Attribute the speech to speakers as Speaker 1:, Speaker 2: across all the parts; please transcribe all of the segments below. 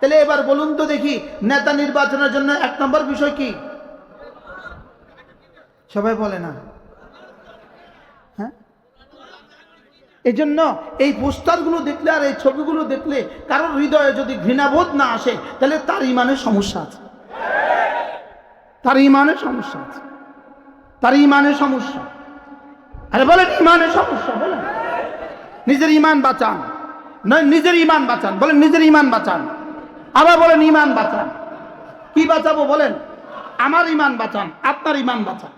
Speaker 1: তাহলে এবার বলুন তো দেখি নেতা নির্বাচনের জন্য এক নম্বর বিষয় কি? সবাই বলে না। হ্যাঁ? এই জন্য এই পোস্টারগুলো দেখলে আর এই ছবিগুলো দেখলে কারোর হৃদয়ে যদি ঘৃণাবোধ না আসে, তাহলে তার ইমানের সমস্যা আছে। তার ইমানের সমস্যা আছে। তার ইমানের সমস্যা। আরে বলেন, ইমানের সমস্যা, বলেন। নিজের ইমান বাঁচান। নয়, নিজের ইমান বাঁচান। বলেন, নিজের ইমান বাঁচান। আবার বলেন, ইমান বাঁচান। কি বাঁচাবো বলেন? আমার ইমান বাঁচান, আপনার ইমান বাঁচান।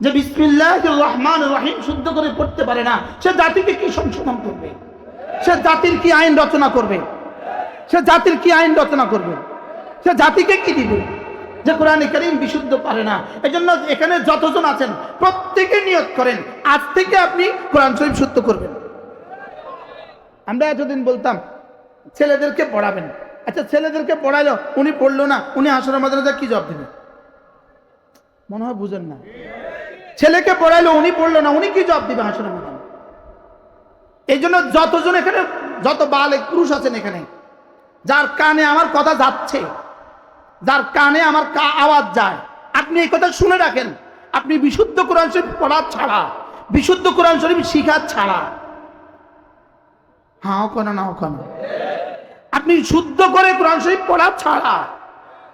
Speaker 1: যে বিসমিল্লাহ রহমান রহিম শুদ্ধ করে পড়তে পারে না, সে জাতিকে কি সংশোধন করবে? সে জাতির কি আইন রচনা করবে? সে জাতির কি আইন রচনা করবে? সে জাতিকে কি দিবে? যে কোরআন করিম বিশুদ্ধ পারে না। এই জন্য এখানে যতজন আছেন, প্রত্যেকে নিয়োগ করেন। আজ থেকে আপনি কোরআন শরীফ শুদ্ধ করবেন। আমরা এতদিন বলতাম, ছেলেদেরকে পড়াবেন। আচ্ছা ছেলেদেরকে পড়াইলো, উনি পড়ল না, উনি আসরের মাদ্রাসা কি জবাব দেবে? মনে হয় বুঝেন না। ছেলেকে পড়াইলো, উনি পড়ল না, উনি কি জব দিবে হাসনের মধ্যে এই জন্য যতজন এখানে, যত বাল পুরুষ আছেন এখানে, যার কানে আমার কথা যাচ্ছে, যার কানে আমার কা- আওয়াজ যায়, আপনি এই কথা শুনে রাখেন। আপনি বিশুদ্ধ কোরআন শরীফ পড়া ছাড়া, বিশুদ্ধ কোরআন শরীফ শিখা ছাড়া। হাও কেন নাও কেন? আপনি শুদ্ধ করে কোরআন শরীফ পড়া ছাড়া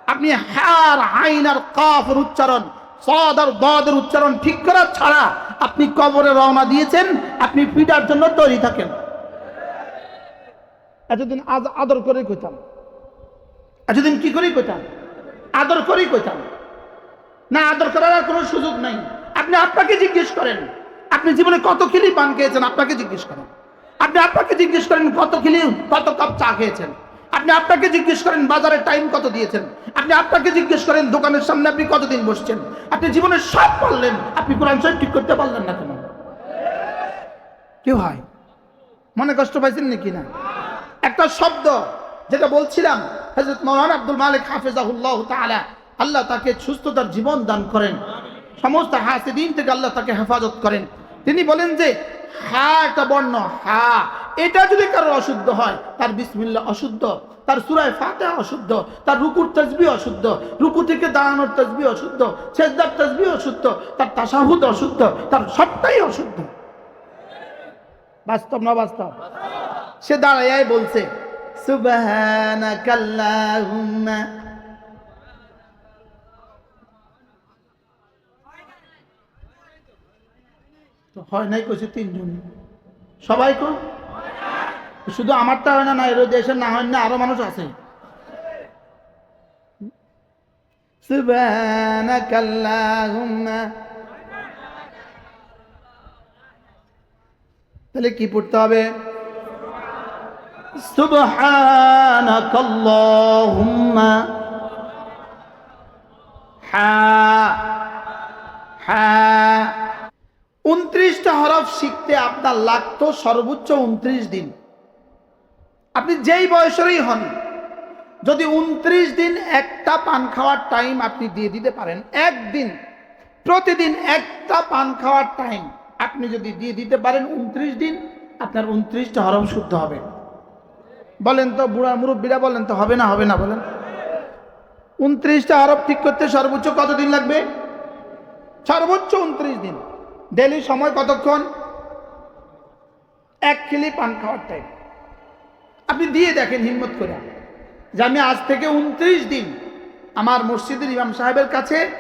Speaker 1: আপনি হার, আইন আর কাফের উচ্চারণ, সদ আর দদের উচ্চারণ ঠিক করা ছাড়া আপনি কবরে রওনা দিয়েছেন, আপনি পিটার জন্য তৈরি থাকেন। এতদিন আদ- আদর করে কইতাম। এতদিন কি করেই কইতাম? আদর করেই কইতাম। না, আদর করার আর কোনো সুযোগ নাই। আপনি আপনাকে জিজ্ঞেস করেন। আপনি জীবনে কত খিলি পান খেয়েছেন, আপনাকে জিজ্ঞেস করেন। আপনি আপনাকে জিজ্ঞেস করেন কত খিলি কত কাপ চা খেয়েছেন? আপনি আপনাকে জিজ্ঞেস করেন বাজারে টাইম কত দিয়েছেন? আপনি আপনাকে জিজ্ঞেস করেন দোকানের সামনে আপনি কতদিন বসছেন? আপনি জীবনে সব পারলেন আপনি কোরআন শরীফ ঠিক করতে পারলেন না কেন? কি হয়? মনে কষ্ট পাইছেন নাকি না? একটা শব্দ যেটা বলছিলাম হজরত মৌলানা আব্দুল মালিক হাফেজাহুল্লাহ তাআলা, আল্লাহ তাকে সুস্থতার জীবন দান করেন। সমস্ত হাসিদিন থেকে আল্লাহ তাকে হেফাজত করেন। তিনি বলেন যে হা একটা বর্ণ, হা। এটা যদি কারও অশুদ্ধ হয়, তার বিসমিল্লা অশুদ্ধ, তার সুরায় ফাতে অশুদ্ধ, তার রুকুর তসবি অশুদ্ধ, রুকু থেকে দাঁড়ানোর তসবি অশুদ্ধ শেষদার তসবি অশুদ্ধ, তার তাসাহুদ অশুদ্ধ, তার সবটাই অশুদ্ধ। বাস্তব না বাস্তব? সে দাঁড়াই বলছে, সুবহানাকাল্লাহুম্মা তো হয় নাই কইছে তিনজন সবাই কো শুধু আমারটা হয় না না এর দেশের না হয় না আরও মানুষ আছে। তাহলে কি পড়তে হবে? সুবহানাকাল্লাহুম্মা। হা হা। উনত্রিশটা হরফ শিখতে আপনার লাগতো সর্বোচ্চ উনত্রিশ দিন। আপনি যেই বয়সেরই হন, যদি উনত্রিশ দিন একটা পান খাওয়ার টাইম আপনি দিয়ে দিতে পারেন, একদিন, প্রতিদিন একটা পান খাওয়ার টাইম আপনি যদি দিয়ে দিতে পারেন উনত্রিশ দিন, আপনার উনত্রিশটা হরফ শুদ্ধ হবে। বলেন তো বুড়া মুরব্বীরা বলেন তো, হবে না হবে না, বলেন। উনত্রিশটা হরফ ঠিক করতে সর্বোচ্চ কতদিন লাগবে? সর্বোচ্চ উনত্রিশ দিন। ডেলি সময় কতক্ষণ? এক কিলি পান খাওয়ার টাইম আপনি দিয়ে দেখেন হিম্মত করে। যে আমি আজ থেকে উনত্রিশ দিন আমার মসজিদের ইমাম সাহেবের কাছে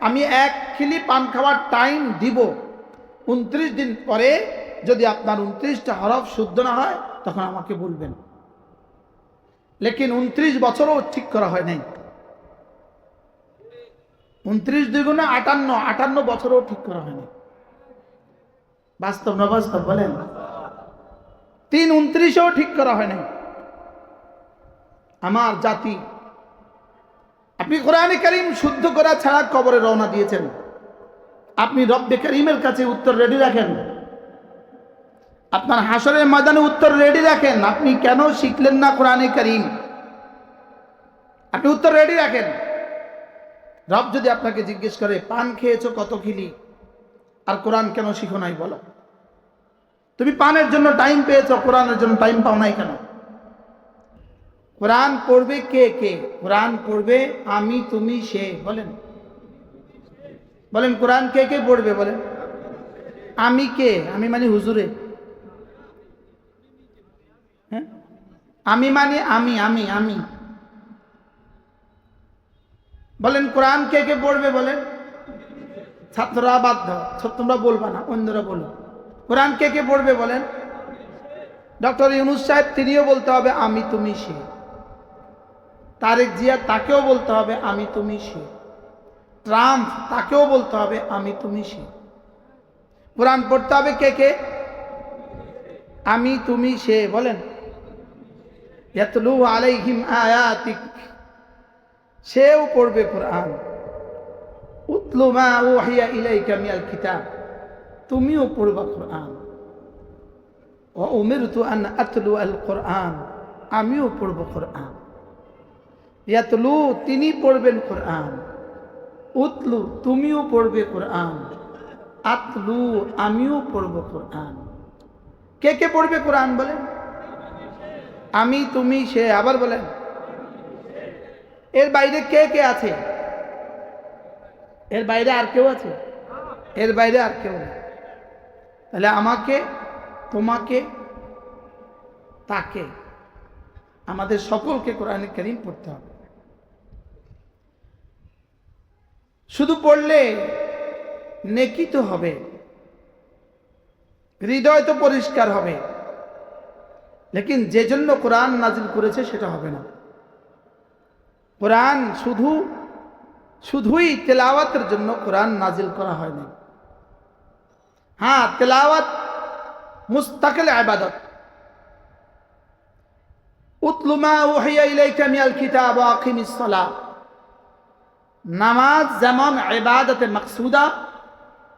Speaker 1: আমি এক খিলি পান খাওয়ার টাইম দিব। উনত্রিশ দিন পরে যদি আপনার উনত্রিশটা হরফ শুদ্ধ না হয়, তখন আমাকে বলবেন। লেকিন উনত্রিশ বছরও ঠিক করা হয় নাই। উনত্রিশ দ্বিগুণে আটান্ন আটান্ন বছরও ঠিক করা হয়নি বাস্তব না বাস্তব বলেন। তিন উনত্রিশেও ঠিক করা হয় নাই। আমার জাতি, আপনি কোরআনে করিম শুদ্ধ করা ছাড়া কবরে রওনা দিয়েছেন। আপনি রব্বে করিমের কাছে উত্তর রেডি রাখেন। আপনার হাসরের ময়দানে উত্তর রেডি রাখেন। আপনি কেন শিখলেন না কোরআনে করিম? আপনি উত্তর রেডি রাখেন। রব যদি আপনাকে জিজ্ঞেস করে, পান খেয়েছো কত খিলি? আর কোরআন কেন শিখো নাই বলো? তুমি পানের জন্য টাইম পেয়েছ, কোরআনের জন্য টাইম পাও নাই কেন? কোরআন পড়বে কে কে? কোরআন পড়বে আমি, তুমি, সে, বলেন। বলেন, কোরআন কে কে পড়বে, বলেন। আমি কে? আমি মানে হুজুরে। হ্যাঁ? আমি মানে আমি আমি আমি। বলেন, কোরআন কে কে পড়বে, বলেন। ছাত্ররা বাধ্য তোমরা বলবা না, অন্যরা বলো। কোরআন কে কে পড়বে বলেন? ডক্টর ইউনুস সাহেব, তিনিও বলতে হবে, আমি তুমি সে। তারেক জিয়া তাকেও বলতে হবে, আমি তুমি সে। ট্রাম্প তাকেও বলতে হবে, আমি তুমি সে। কোরআন পড়তে হবে কে কে? আমি তুমি সে। বলেন। সেও পড়বে কোরআন। উতলু মা ওহিয়া ইলাইকা মিনাল কিতাব। তুমিও পড়বা কোরআন। ও উমিরতু আন আতলু আল কোরআন, আমিও পড়ব কোরআন। ইয়াতলু, তিনি পড়বেন কোরআন। উতলু, তুমিও পড়বে কোরআন। আতলু, আমিও পড়ব কোরআন। কে কে পড়বে কোরআন বলেন? আমি, তুমি, সে, আবার বলেন। এর বাইরে কে কে আছে? এর বাইরে আর কেউ আছে? এর বাইরে আর কেউ নেই। তাহলে আমাকে, তোমাকে, তাকে আমাদের সকলকে কোরআন করিম পড়তে হবে। শুধু পড়লে নেকি তো হবে, হৃদয় তো পরিষ্কার হবে, লেকিন যে জন্য কোরআন নাজিল করেছে সেটা হবে না। কোরআন শুধু, শুধুই তেলাওয়াতের জন্য কোরআন নাজিল করা হয়নি হ্যাঁ তেলাওয়াত মুস্তাকিল আবাদত উতলুমা ওহিয়া ইলাইকা মিনাল কিতাব ওয়া আকিমিস সালাহ নামাজ যেমন ইবাদতে মাকসুদা,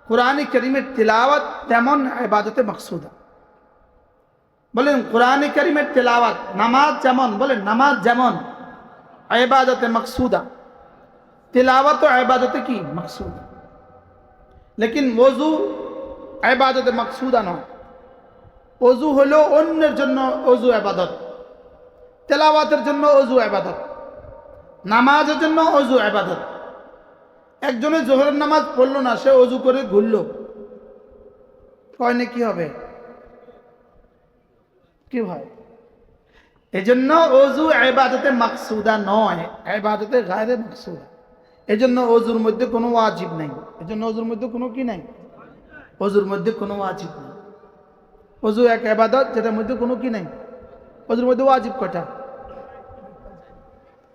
Speaker 1: কোরআন করিমের তিলাওয়াত তেমন ইবাদতে মাকসুদা। বলেন, কোরআন করিমের তেলাওয়াত নামাজ যেমন, বলেন, নামাজ যেমন ইবাদতে মাকসুদা। তিলাওয়াত ও ইবাদতে কি? মাকসুদা। লেকিন ওযু ইবাদতে মাকসুদা নয়। অজু হলো অন্যের জন্য অজু আবাদত তেলাওয়াতের জন্য অজু আবাদত নামাজের জন্য অজু আবাদত একজনে জোহরের নামাজ পড়ল না, সে অজু করে ঘুরলো। কয় না কি হবে? কি হয়? এজন্য অজু আবাদতে মাকসুদা নয় আবাদতে গায়রে মাকসুদা। এজন্য অজুর মধ্যে কোনো ওয়াজিব নাই। এজন্য অজুর মধ্যে কোনো কি নাই? অজুর মধ্যে কোনো ওয়াজিব নেই। অজু এক আবাদত যেটার মধ্যে কোনো কি নাই? অজুর মধ্যে ওয়াজিব কটা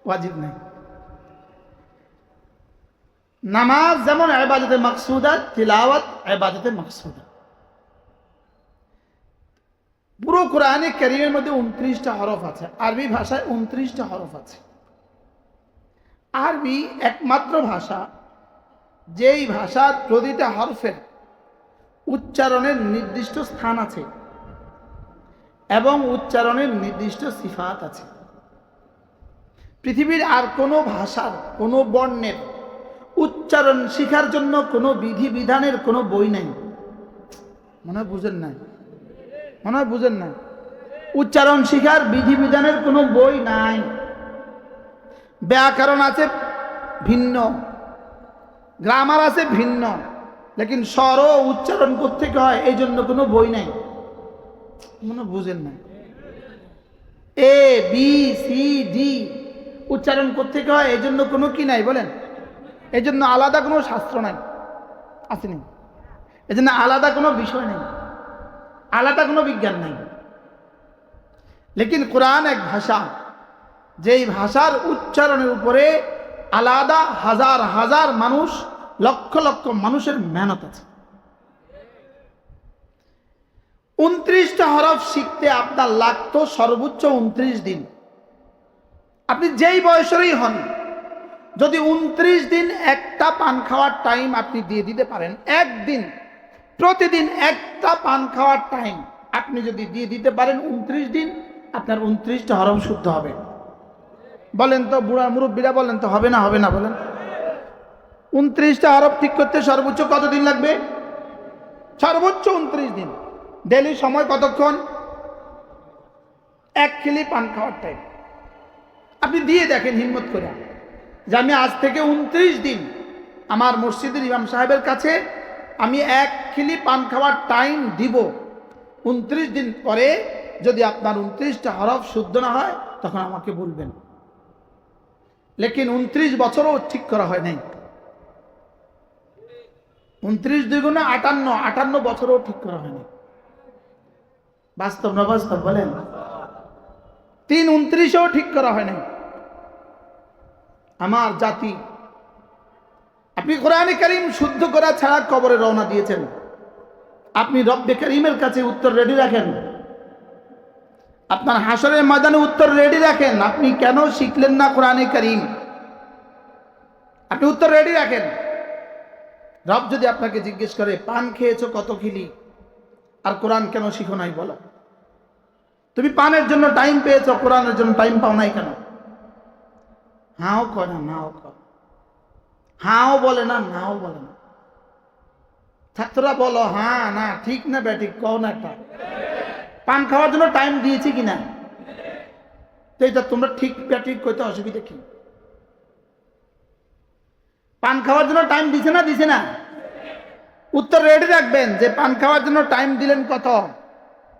Speaker 1: ওয়াজিব নাই। নামাজ যেমন আবাদতে মাকসুদা, তিলাওয়াত আবাদতে মাকসুদা। পুরো কোরআনে ক্যারিয়ার মধ্যে উনত্রিশটা হরফ আছে। আরবি ভাষায় উনত্রিশটা হরফ আছে। আরবি একমাত্র ভাষা, যেই ভাষার প্রতিটা হরফের উচ্চারণের নির্দিষ্ট স্থান আছে এবং উচ্চারণের নির্দিষ্ট সিফাত আছে। পৃথিবীর আর কোনো ভাষার, কোনো বর্ণের উচ্চারণ শিখার জন্য কোনো বিধি বিধানের কোনো বই নাই। মনে হয় বুঝেন নাই? মনে হয় বুঝেন নাই? উচ্চারণ শিখার বিধি বিধানের কোনো বই নাই। ব্যাকরণ আছে ভিন্ন, গ্রামার আছে ভিন্ন। লেকিন স্বর উচ্চারণ করতে হয়? এই জন্য কোনো বই নাই। মনে বুঝেন না এ বি সি ডি উচ্চারণ করতে হয়? এই জন্য কোনো কি নাই, বলেন? এই জন্য আলাদা কোনো শাস্ত্র নাই। আসেনি। এই জন্য আলাদা কোনো বিষয় নেই। আলাদা কোনো বিজ্ঞান নাই। লেকিন কোরআন এক ভাষা। যেই ভাষার উচ্চারণের উপরে আলাদা হাজার হাজার মানুষ লক্ষ লক্ষ মানুষের মেহনত আছে। উনত্রিশটা হরফ শিখতে আপনার লাগতো সর্বোচ্চ উনত্রিশ দিন। আপনি যেই বয়সেরই হন, যদি উনত্রিশ দিন একটা পান খাওয়ার টাইম আপনি দিয়ে দিতে পারেন, একদিন, প্রতিদিন একটা পান খাওয়ার টাইম আপনি যদি দিয়ে দিতে পারেন উনত্রিশ দিন, আপনার উনত্রিশটা হরফ শুদ্ধ হবে। বলেন তো বুড়া মুরব্বীরা বলেন তো, হবে না হবে না, বলেন। উনত্রিশটা আরব ঠিক করতে সর্বোচ্চ কতদিন লাগবে? সর্বোচ্চ উনত্রিশ দিন। ডেলি সময় কতক্ষণ? এক খিলি পান খাওয়ার টাইম আপনি দিয়ে দেখেন হিম্মত করে। যে আমি আজ থেকে উনত্রিশ দিন আমার মসজিদের ইমাম সাহেবের কাছে আমি এক খিলি পান খাওয়ার টাইম দিব। উনত্রিশ দিন পরে যদি আপনার উনত্রিশটা হরফ শুদ্ধ না হয়, তখন আমাকে বলবেন। লেকিন উনত্রিশ বছরও ঠিক করা হয় নাই। উনত্রিশ দুগুণে আটান্ন আটান্ন বছরও ঠিক করা হয়নি। বাস্তব না বাস্তব বলেন? তিন উনত্রিশেও ঠিক করা হয়নি। আমার জাতি, আপনি কোরআনে করিম শুদ্ধ করা ছাড়া কবরে রওনা দিয়েছেন। আপনি রব্বে করিমের কাছে উত্তর রেডি রাখেন। আপনার হাসরের ময়দানে উত্তর রেডি রাখেন। আপনি কেন শিখলেন না কোরআনে করিম? আপনি উত্তর রেডি রাখেন। রব যদি আপনাকে জিজ্ঞেস করে, পান খেয়েছো কত খিলি? আর কোরআন কেন শিখো নাই বলো? তুমি পানের জন্য টাইম পেয়েছ, কোরআনের জন্য টাইম পাও নাই কেন? হাও কয় না নাও কয় হাও বলে না, নাও বলে না। ছাত্ররা বলো হ্যাঁ না, ঠিক না ব্যাঠিক কও না একটা। পান খাওয়ার জন্য টাইম দিয়েছি কিনা তো এটা তোমরা ঠিক ব্যাঠিক কইতে অসুবিধা কি? পান খাওয়ার জন্য টাইম দিছে না দিছে না? উত্তর রেডি রাখবেন যে পান খাওয়ার জন্য টাইম দিলেন কত?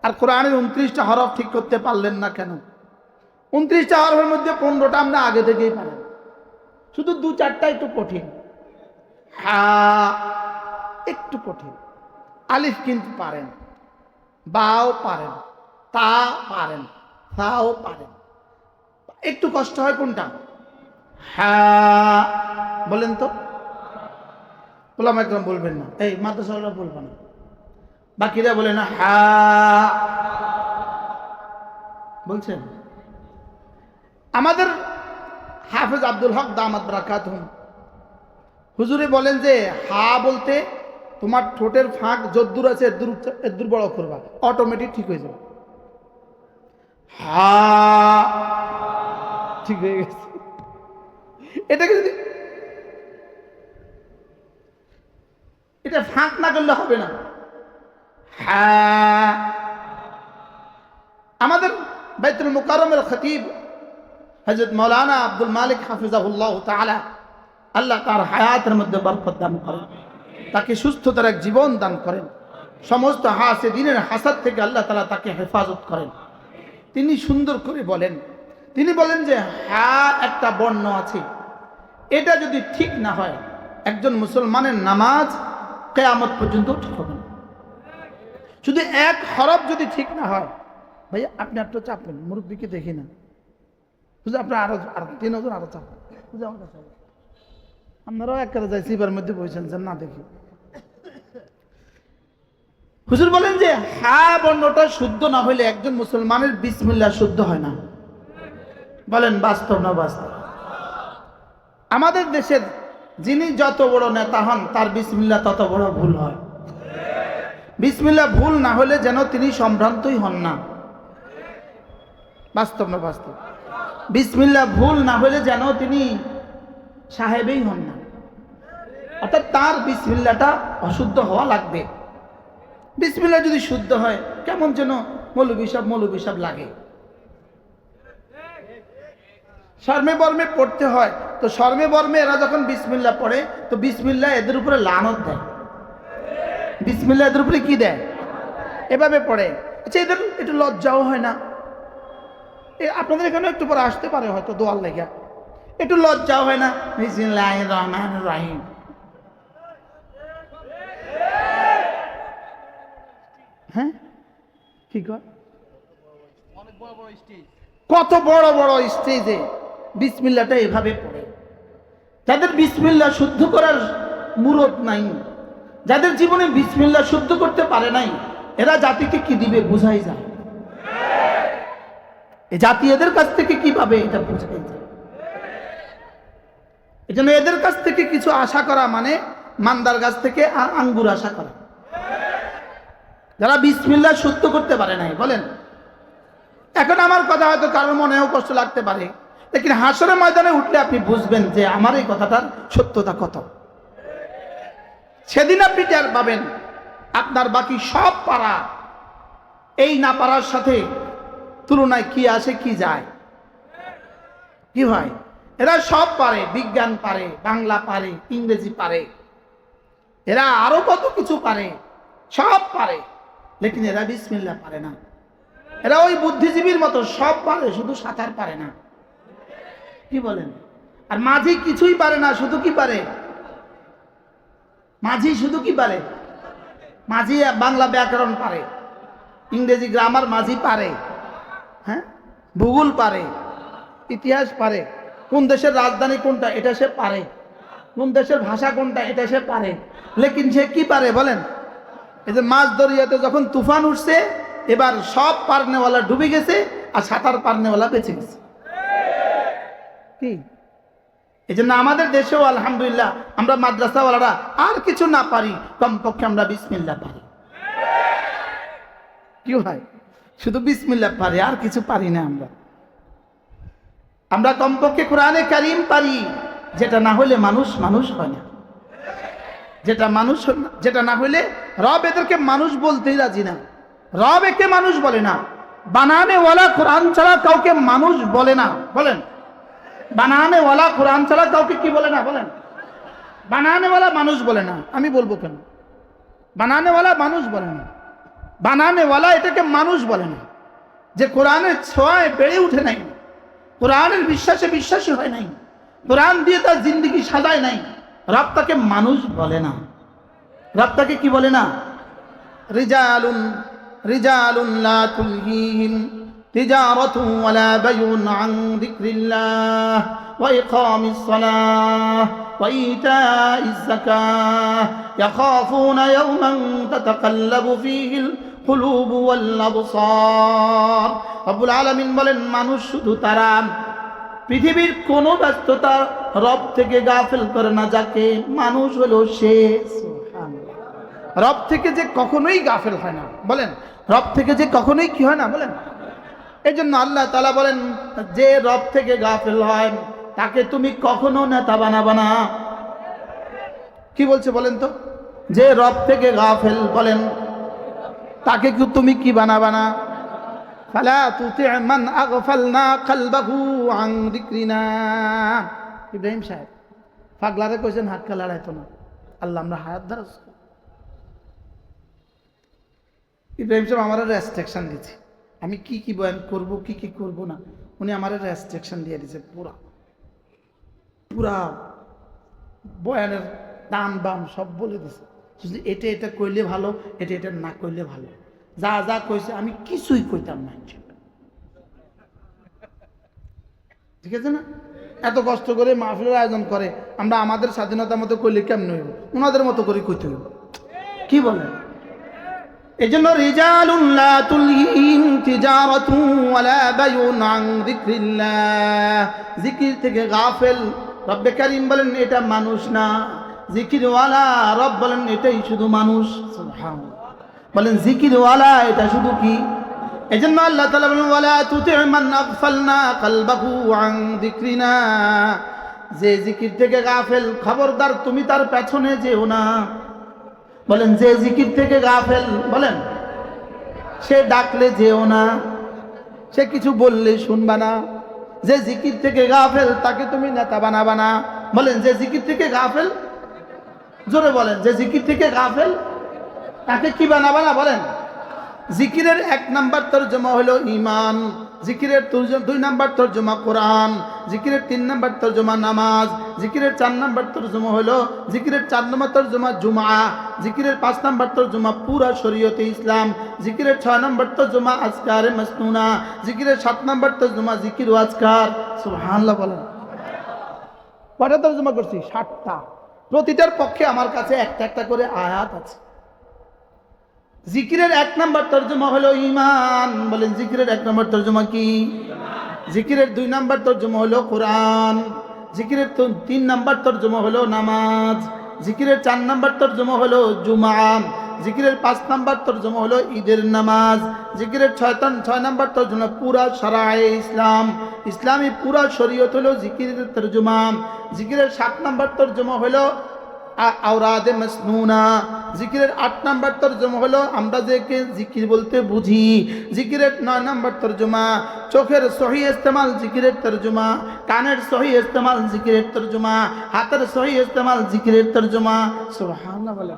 Speaker 1: আর কোরআনের উনত্রিশটা হরফ ঠিক করতে পারলেন না কেন? উনত্রিশটা হরফের মধ্যে পনেরোটা আমরা আগে থেকেই পারেন শুধু দু চারটা একটু কঠিন। হা, একটু কঠিন। আলিফ কিন্তু পারেন। বাও পারেন। তা পারেন। তাও পারেন। একটু কষ্ট হয় কোনটা? হ্যাঁ। বলেন তো। ওলাম একদম বলবেন না। এই মাদ্রাসাওয়ালা বলবেন না। বাকিরা বলে না হ্যাঁ। বলছেন? আমাদের হাফেজ আব্দুল হক দামাদ রাকাত হুজুরে বলেন যে, হা বলতে তোমার ঠোঁটের ফাঁক যদ্দূর আছে এদ্দুর বড় করবা। অটোমেটিক ঠিক হয়ে যাবে। হা ঠিক হয়ে গেছে। এটাকে যদি এটা ফাঁক না করলে হবে না। হ্যাঁ আমাদের বাইতুল মুকাররমের খতিব হজরত মৌলানা আব্দুল মালিক হাফিজাহুল্লাহ তাআলা আল্লাহ তার হায়াতের মধ্যে বরকত দান করেন। তাকে সুস্থতার এক জীবন দান করেন। সমস্ত হাসে দিনের হাসাদ থেকে আল্লাহ তালা তাকে হেফাজত করেন। তিনি সুন্দর করে বলেন। তিনি বলেন যে, হা, একটা বর্ণ আছে। এটা যদি ঠিক না হয়, একজন মুসলমানের নামাজ কেয়ামত পর্যন্ত ঠিক হবে না। শুধু এক হরফ যদি ঠিক না হয়, ভাইয়া আপনি একটু চাপেন মুরব্বীকে দেখি না। বুঝলে আপনি আরও, আর তিনজন আরও চাপেন বুঝলে আমার কাছে আপনারাও এক কাজে যাই মধ্যে বসেছেন যে না দেখি। হুজুর বলেন যে হ্যাঁ বর্ণটা শুদ্ধ না হলে একজন মুসলমানের বিসমিল্লা শুদ্ধ হয় না। বলেন, বাস্তব না বাস্তব? আমাদের দেশের যিনি যত বড় নেতা হন, তার বিসমিল্লা তত বড় ভুল হয়। বিসমিল্লা ভুল না হলে যেন তিনি সম্ভ্রান্তই হন না। বাস্তব না বাস্তব? বিসমিল্লা ভুল না হলে যেন তিনি সাহেবেই হন না। অর্থাৎ তার বিসমিল্লাটা অশুদ্ধ হওয়া লাগবে। বিসমিল্লা যদি শুদ্ধ হয়, কেমন যেন মৌলবিসাব মৌলবিসাব লাগে। শর্মে বর্মে পড়তে হয়। তো শর্মে বর্মে এরা যখন বিসমিল্লা পড়ে তো বিসমিল্লা এদের উপরে লানত দেয়। বিসমিল্লা এদের উপরে কি দেয়? এভাবে পড়ে। আচ্ছা এদের একটু লজ্জাও হয় না। আপনাদের এখানে একটু পরে আসতে পারে হয়তো দোয়াল লেগা। একটু লজ্জাও হয় না। বিসমিল্লাহ রহমান রাহিম হ্যাঁ? কি কয়? কত বড় বড় স্টেজে। বিসমিল্লাটা এভাবে পড়ে। যাদের বিসমিল্লা শুদ্ধ করার মুরত নাই, যাদের জীবনে বিসমিল্লা শুদ্ধ করতে পারে নাই, এরা জাতিকে কি দিবে বোঝাই যায়। জাতি এদের কাছ থেকে কি পাবে এটা বোঝাই যায়। এজন্য এদের কাছ থেকে কিছু আশা করা মানে মান্দার গাছ থেকে আঙ্গুর আশা করা। যারা বিসমিল্লা শুদ্ধ করতে পারে নাই, বলেন। এখন আমার কথা হয়তো কারোর মনেও কষ্ট লাগতে পারে। লেকিন হাসরের ময়দানে উঠলে আপনি বুঝবেন যে আমার এই কথাটার সত্যতা কত। সেদিন আপনি টের পাবেন, আপনার বাকি সব পাড়া এই না পারার সাথে তুলনায় কি আসে, কি যায়। কি হয়? এরা সব পারে, বিজ্ঞান পারে, বাংলা পারে, ইংরেজি পারে। এরা আরও কত কিছু পারে, সব পারে, লেকিন এরা বিসমিল্লা পারে না। এরা ওই বুদ্ধিজীবীর মতো সব পারে, শুধু সাঁতার পারে না। কি বলেন? আর মাঝি কিছুই পারে না, শুধু কি পারে? মাঝি শুধু কি পারে? মাঝি বাংলা ব্যাকরণ পারে, ইংরেজি গ্রামার মাঝি পারে হ্যাঁ? ভূগোল পারে, ইতিহাস পারে, কোন দেশের রাজধানী কোনটা এটা সে পারে, কোন দেশের ভাষা কোনটা এটা সে পারে, লেকিন সে কি পারে বলেন? এই যে মাছ দরিয়াতে যখন তুফান উঠছে, এবার সব পারনেওয়ালা ডুবে গেছে আর সাঁতার পারনেওয়ালা বেঁচে গেছে। কি এই জন্য আমাদের দেশেও আলহামদুলিল্লাহ আমরা মাদ্রাসাওয়ালারা আর কিছু না পারি, কমপক্ষে আমরা বিসমিল্লা পারি। কি হয়? শুধু বিসমিল্লা পারি, আর কিছু পারি না আমরা। আমরা কমপক্ষে কোরআনে কারিম পারি, যেটা না হলে মানুষ মানুষ হয় না। যেটা মানুষ, যেটা না হলে রব এদেরকে মানুষ বলতেই রাজি না। রব একে মানুষ বলে না। বানানেওয়ালা কোরআন ছাড়া কাউকে মানুষ বলে না। বলেন। বানানেওয়ালা কোরআন ছাড়া কাউকে কি বলে না? বলেন। বানানেওয়ালা মানুষ বলে না। আমি বলব কেন? বানানেওয়ালা মানুষ বলে না। বানানেওয়ালা এটাকে মানুষ বলে না। যে কোরআনের ছোঁয়ায় বেড়ে উঠে নাই। কোরআনের বিশ্বাসে বিশ্বাসী হয় নাই। কোরআন দিয়ে তার জিন্দগি সাজায় নাই। রব তাকে মানুষ বলে না। রব তাকে কি বলে না? রিজালুন রিজালুন লা তুলহিহিম। تجارة ولا بيع عن ذكر الله وإقام الصلاة وإيتاء الزكاة يخافون يوما تتقلب فيه القلوب والأبصار رب العالمين বলেন মানুষ শুধু তারা পৃথিবীর কোনো ব্যস্ততা রব থেকে গাফেল করে না যাকে মানুষ হলো সে সুবহানাল্লাহ। রব থেকে যে কখনোই গাফেল হয় না বলেন রব থেকে যে কখনোই কি হয় না বলেন এই জন্য আল্লাহ তালা বলেন, যে রব থেকে গাফেল হয়, তাকে তুমি কখনো নেতা বানাবা না। কি বলছে বলেন তো? যে রব থেকে গাফেল বলেন, তাকে কি তুমি কি বানাবা না? ফালা তুতি' মান আগফালনা কলবাহু আন যিকরিনা। ইব্রাহিম সাহেব, পাগলারে কইছেন, হাত কা লড়াইতো না। আল্লাহ, আমরা হায়াত দারাজ ইব্রাহিম সাহেব, আমার রেস্ট্রিকশন দিচ্ছে। আমি কি কি বয়ান করব, কি কি করব না, উনি আমার রেস্ট্রিকশন দিয়ে দিয়েছে পুরা। পুরা বয়ানের দাম বাম সব বলে দিছে। শুধু এটা এটা কইলে ভালো, এটা এটা না কইলে ভালো। যা যা কইছে, আমি কিছুই কইতাম না ঠিক। আছে না? এত কষ্ট করে মাহফিলের আয়োজন করে, আমরা আমাদের স্বাধীনতা মতো করলে কেমন হইব? ওনাদের মতো করে কইতে হইব। কি বলেন? এই জন্য রিজালুল্লাহ তুলহিম তিজারাতু ওয়ালা বায়ুন আন যিকরিল্লাহ। জিকির থেকে গাফেল। রব্বে কারীম বলেন এটা মানুষ না। জিকিরওয়ালা রব বলেন এটাই শুধু মানুষ। বলেন জিকিরওয়ালা এটা শুধু কি? এই জন্য আল্লাহ তাআলা বলেন ওয়ালা তুতি' মান আগফালনা কলবাহু আন যিকরিনা। যে জিকির থেকে গাফেল খবরদার তুমি তার পেছনে যেও না। বলেন, যে জিকির থেকে গাফেল, বলেন, সে ডাকলে যেও না, সে কিছু বললে শুনবা না। যে জিকির থেকে গাফেল, তাকে তুমি নেতা বানাবা না। বলেন, যে জিকির থেকে গাফেল? জোরে বলেন, যে জিকির থেকে গাফেল, তাকে কি বানাবা না? বলেন, জিকিরের এক নাম্বার তর্জমা হলো ইমান জিকিরের দুই নাম্বার তর্জমা কোরআন, জিকিরের তিন নাম্বার তর্জমা নামাজ, জিকিরের চার নাম্বার তর্জমা হলো জিকিরের চার নম্বর তর্জমা জুমা, জিকিরের পাঁচ নাম্বার তর্জমা পুরা শরীয়তে ইসলাম, জিকিরের ছয় নম্বর তর্জমা আজকার মাসনুনা, জিকিরের সাত নাম্বার তর্জমা জিকির ও আজকার। সুবহানাল্লাহ বলেন। কটা তর্জমা করছি ষাটটা প্রতিটার পক্ষে আমার কাছে একটা একটা করে আয়াত আছে। জিকিরের এক নম্বর তর্জমা হলো ইমান বলেন, জিকিরের এক নম্বর তর্জমা কি? জিকিরের দুই নম্বর তর্জমা হলো কোরআন। জিকিরের তিন নম্বর তর্জমা হলো নামাজ। জিকিরের চার নম্বর তর্জমা হলো জুমা। জিকিরের পাঁচ নম্বর তর্জমা হলো ঈদের নামাজ। জিকিরের ছয় ছয় নম্বর তর্জমা পুরা সারায় ইসলাম। ইসলামী পুরা শরীয়ত হলো জিকিরের তর্জমা। জিকিরের সাত নম্বর তর্জমা হলো আওরাদে মাসনুনা। জিকিরের আট নাম্বার তর্জমা হলো, আমরা যে কে জিকির বলতে বুঝি। জিকিরের নয় নাম্বার তর্জমা, চোখের সহি ইস্তেমাল জিকিরের তর্জমা, কানের সহি ইস্তেমাল জিকিরের তর্জমা, হাতের সহি ইস্তেমাল জিকিরের তর্জমা। সুবহানাল্লাহ বলে।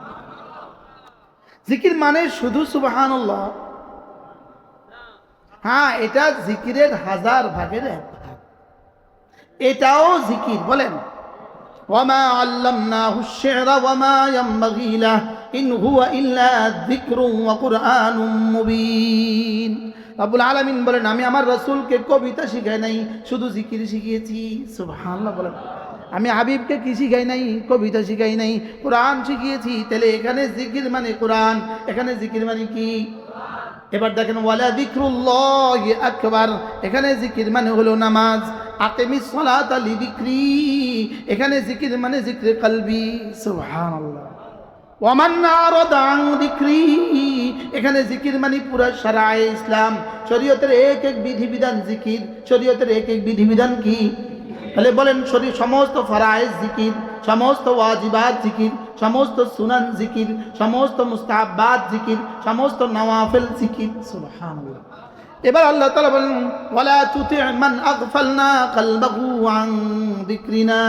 Speaker 1: জিকির মানে শুধু সুবহানাল্লাহ। হ্যাঁ এটা জিকিরের হাজার ভাগের এক ভাগ। এটাও জিকির, বলেন। وما علمناه الشعر وما ينبغي له إن هو إلا ذكر وقرآن مبين রাব্বুল আলামিন বলেন আমি আমার রসুলকে কবিতা শিখাই নাই শুধু জিকির শিখিয়েছি সুবহানাল্লাহ বলেন আমি হাবিবকে কি শিখাই নাই কবিতা শিখাই নাই কোরআন শিখিয়েছি তাহলে এখানে জিকির মানে কোরআন এখানে জিকির মানে কি এবার দেখেন ওয়ালা দিকরুল্লাহ আকবার এখানে জিকির মানে হলো নামাজ আতেমি সলাত আলি দিক্রি। এখানে জিকির মানে জিক্রে কলবি। আন দিক্রি। এখানে জিকির মানে পুরা সারায় ইসলাম। শরীয়তের এক এক বিধিবিধান জিকির। শরীয়তের এক এক বিধিবিধান কি? তাহলে বলেন শরীর সমস্ত ফরায়েজ জিকির সমস্ত ওয়াজিবাত জিকির সমস্ত সুনান জিকির সমস্ত মুস্তাহাবাত জিকির সমস্ত নওয়াফিল জিকির। সুবহানাল্লাহ। এবার আল্লাহ তাআলা বলেন, ওয়ালা তুতি মান আগফাল আগফালনা কলবাহু আন যিকরিনা।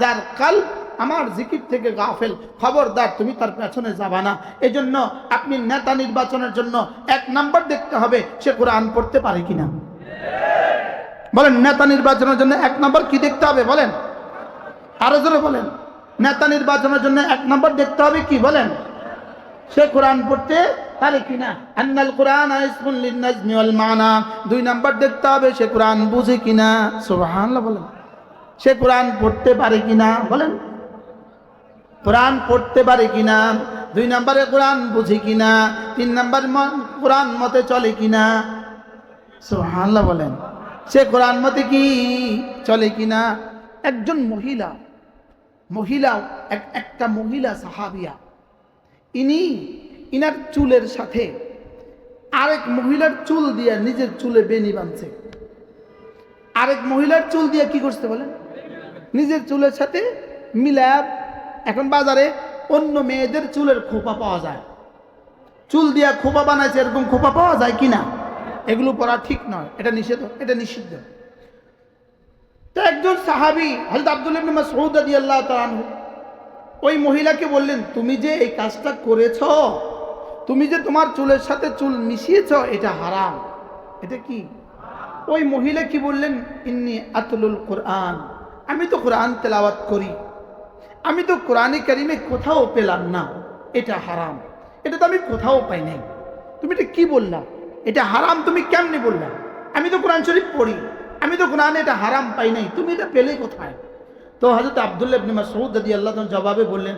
Speaker 1: যার কাল আমার জিকির থেকে গাফেল, খবরদার, তুমি তার পেছনে যাবা না। এজন্য আপনি নেতা নির্বাচনের জন্য এক নাম্বার দেখতে হবে, সে কোরআন পড়তে পারে কিনা। বলেন, নেতা নির্বাচনের জন্য এক নম্বর কি দেখতে হবে, বলেন? আরও জোরে বলেন। নেতা নির্বাচনের জন্য এক নম্বর দেখতে হবে কি, বলেন? সে কোরআন পড়তে পারে কিনা আন্নাল কোরআন লিন্নাজমি ওয়াল মানা দুই নাম্বার দেখতে হবে, সে কোরআন বুঝে কিনা সুবহানাল্লাহ বলেন। সে কোরআন পড়তে পারে কিনা বলেন। কোরআন পড়তে পারে কিনা দুই নম্বরে কোরআন বুঝে কিনা তিন নম্বর কোরআন মতে চলে কিনা সুবহানাল্লাহ বলেন। সে কোরআন মতে কি চলে কিনা একজন মহিলা মহিলা এক একটা মহিলা সাহাবিয়া, ইনি ইনার চুলের সাথে আরেক মহিলার চুল দিয়ে নিজের চুলে বেনি বাঁধছে। আরেক মহিলার চুল দিয়ে কি করতে বলেন নিজের চুলের সাথে মিলাপ এখন বাজারে অন্য মেয়েদের চুলের খোপা পাওয়া যায়। চুল দিয়া খোপা বানাইছে, এরকম খোপা পাওয়া যায় কিনা এগুলো পরা ঠিক নয়, এটা নিষেধ, এটা নিষিদ্ধ। তো একজন সাহাবি, হযরত আব্দুল ইবনে আনহু, ওই মহিলাকে বললেন, তুমি যে এই কাজটা করেছ তুমি যে তোমার চুলের সাথে চুল মিশিয়েছ, এটা হারাম। এটা কি? ওই মহিলা কি বললেন? ইন্নি আতলুল কোরআন। আমি তো কোরআন তেলাওয়াত করি। আমি তো কোরআনে কারিমে কোথাও পেলাম না। এটা হারাম। এটা তো আমি কোথাও পাই নাই। তুমি এটা কি বললা? এটা হারাম তুমি কেমনে বললা? আমি তো কোরআন শরীফ পড়ি। আমি তো কোরআনে এটা হারাম পাই নাই। তুমি এটা পেলে কোথায়? তো হজরত আবদুল্লাহ ইবনে মাসউদ আল্লাহ জবাবে বললেন,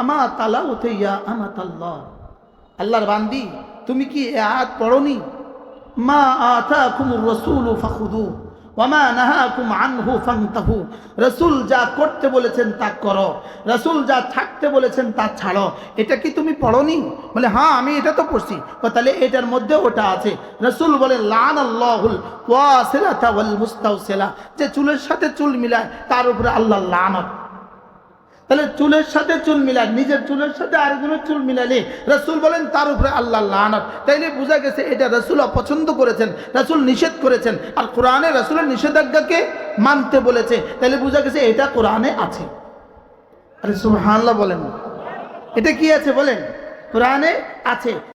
Speaker 1: আমা তালা উঠে ইয়া আমা তাল্লাহ আল্লাহর বান্দি, তুমি কি এ আয়াত পড়নি? মা আতাকুমুর রাসূলু ফাখুদু ওয়ামা নাহাকুম আনহু ফান্তাহু। রাসূল যা করতে বলেছেন তা করো, রাসূল যা ছাড়তে বলেছেন তা ছাড়ো। এটা কি তুমি পড়নি? বলে হ্যাঁ আমি এটা তো পড়ছি। তাহলে এটার মধ্যে ওটা আছে। রাসূল বলে লান আল্লাহুল ওয়াসিলাতা ওয়াল মুস্তাওসিলা। যে চুলের সাথে চুল মিলায়, তার উপরে আল্লাহ লানত। তাহলে চুলের সাথে চুল মিলায় নিজের চুলের সাথে আরেকজনের চুল মিলালে রসুল বলেন, তার উপরে আল্লাহ লানত। তাইলে বোঝা গেছে এটা রসুল অপছন্দ করেছেন, রসুল নিষেধ করেছেন, আর কোরআনে রসুলের নিষেধাজ্ঞাকে মানতে বলেছে। তাইলে বোঝা গেছে এটা কোরআনে আছে। আরে সুহান বলেন। এটা কি আছে বলেন? কোরআনে আছে।